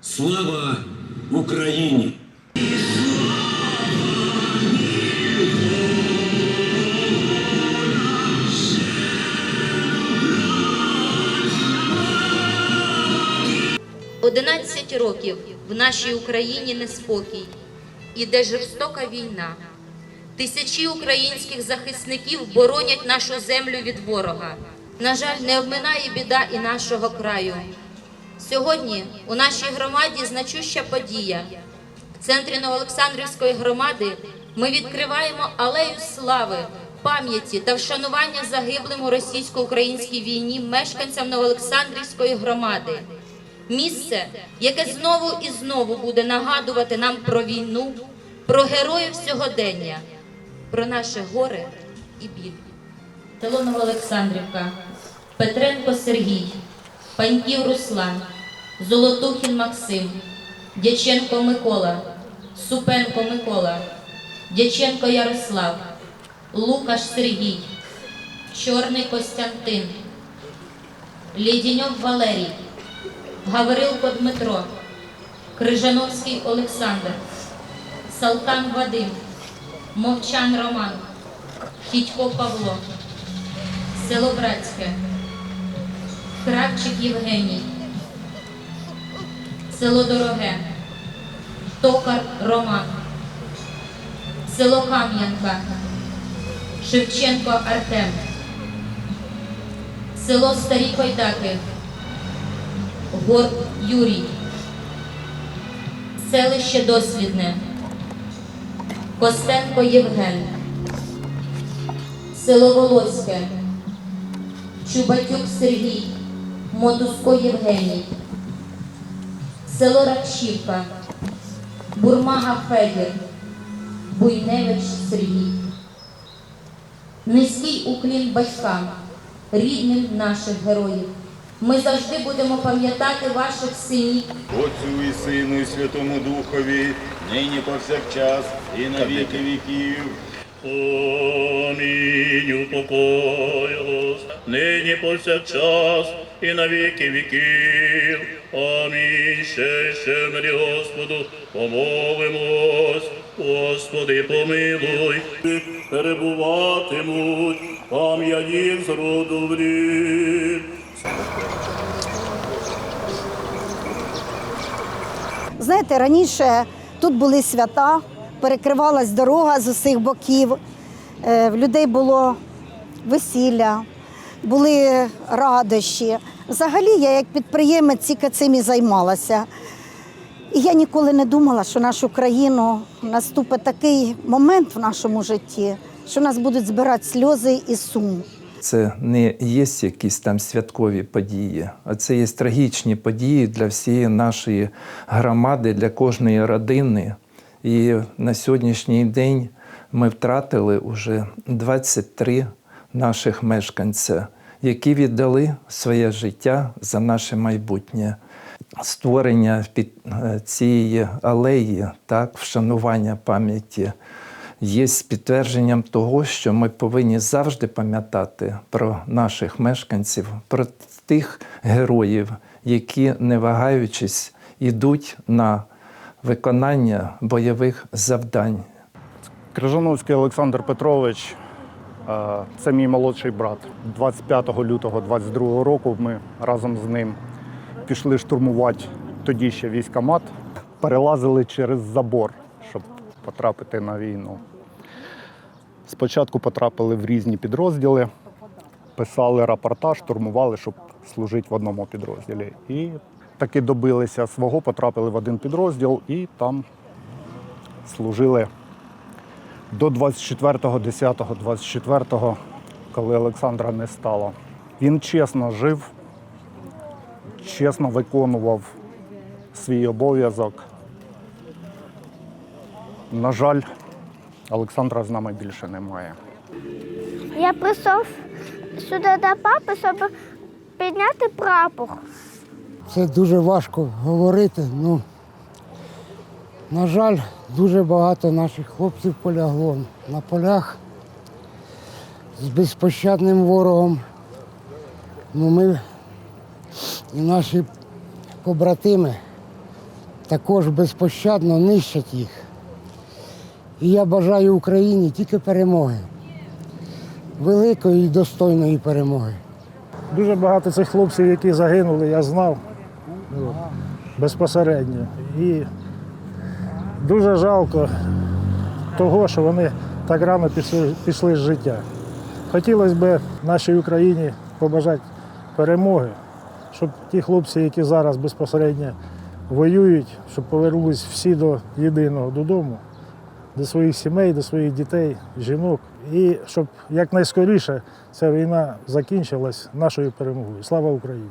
Слава Україні! Років в нашій Україні неспокій, іде жорстока війна. Тисячі українських захисників боронять нашу землю від ворога. На жаль, не обминає біда і нашого краю. Сьогодні у нашій громаді значуща подія. В центрі Новоолександрівської громади ми відкриваємо алею слави, пам'яті та вшанування загиблим у російсько-українській війні мешканцям Новоолександрівської громади. Місце, яке знову і знову буде нагадувати нам про війну, про героїв сьогодення, про наше горе і біль. Село Новоолександрівка, Петренко Сергій, Паньків Руслан, Золотухін Максим, Дяченко Микола, Супенко Микола, Дяченко Ярослав, Лукаш Сергій, Чорний Костянтин, Лідіньов Валерій, Гаврилко Дмитро, Крижановський Олександр, Салтан Вадим, Мовчан Роман, Хітько Павло, Село Братське, Кравчик Євгеній, Село Дороге, Токар Роман, Село Кам'янка, Шевченко Артем, Село Старі Койдаки, Горб Юрій, селище Дослідне, Костенко Євген, село Волоське, Чубатюк Сергій, Мотузко Євгеній, село Ракшівка, Бурмага Федір, Буйневич Сергій. Низький уклін батькам, рідним наших героїв. Ми завжди будемо пам'ятати ваших синів Отцю і Сину, і Святому Духові, нині повсякчас і на віки віків. Амінь, упокоїлось, нині повсякчас і на віки віків. Амінь. Ще, ще, мирі Господу, помолимось. Господи, помилуй, перебуватимуть пам'яті з роду в рід. Знаєте, раніше тут були свята, перекривалась дорога з усіх боків, е, в людей було весілля, були радощі. Взагалі, я як підприємець тільки цим і займалася. І я ніколи не думала, що нашу країну наступить такий момент в нашому житті, що нас будуть збирати сльози і сум. Це не є якісь там святкові події, а це є трагічні події для всієї нашої громади, для кожної родини. І на сьогоднішній день ми втратили вже 23 наших мешканця, які віддали своє життя за наше майбутнє. Створення під е, цієї алеї, так, вшанування пам'яті є підтвердженням того, що ми повинні завжди пам'ятати про наших мешканців, про тих героїв, які, не вагаючись, йдуть на виконання бойових завдань. Крижановський Олександр Петрович це мій молодший брат. 25 лютого 22 року ми разом з ним пішли штурмувати тоді ще військомат, перелазили через забор, потрапити на війну. Спочатку потрапили в різні підрозділи, писали рапорта, штурмували, щоб служити в одному підрозділі. І таки добилися свого, потрапили в один підрозділ і там служили до 24.10.24, коли Олександра не стало. Він чесно жив, чесно виконував свій обов'язок. На жаль, Олександра з нами більше немає. Я прийшов сюди до папи, щоб підняти прапор. це дуже важко говорити. Ну, на жаль, дуже багато наших хлопців полягло на полях з безпощадним ворогом. Ну, ми і наші побратими також безпощадно нищать їх. І я бажаю Україні тільки перемоги. Великої і достойної перемоги. Дуже багато цих хлопців, які загинули, я знав безпосередньо. І дуже жалко того, що вони так рано пішли, пішли з життя. Хотілося б нашій Україні побажати перемоги, щоб ті хлопці, які зараз безпосередньо воюють, щоб повернулись всі до єдиного додому, до своїх сімей, до своїх дітей, жінок. І щоб якнайскоріше ця війна закінчилась нашою перемогою. Слава Україні!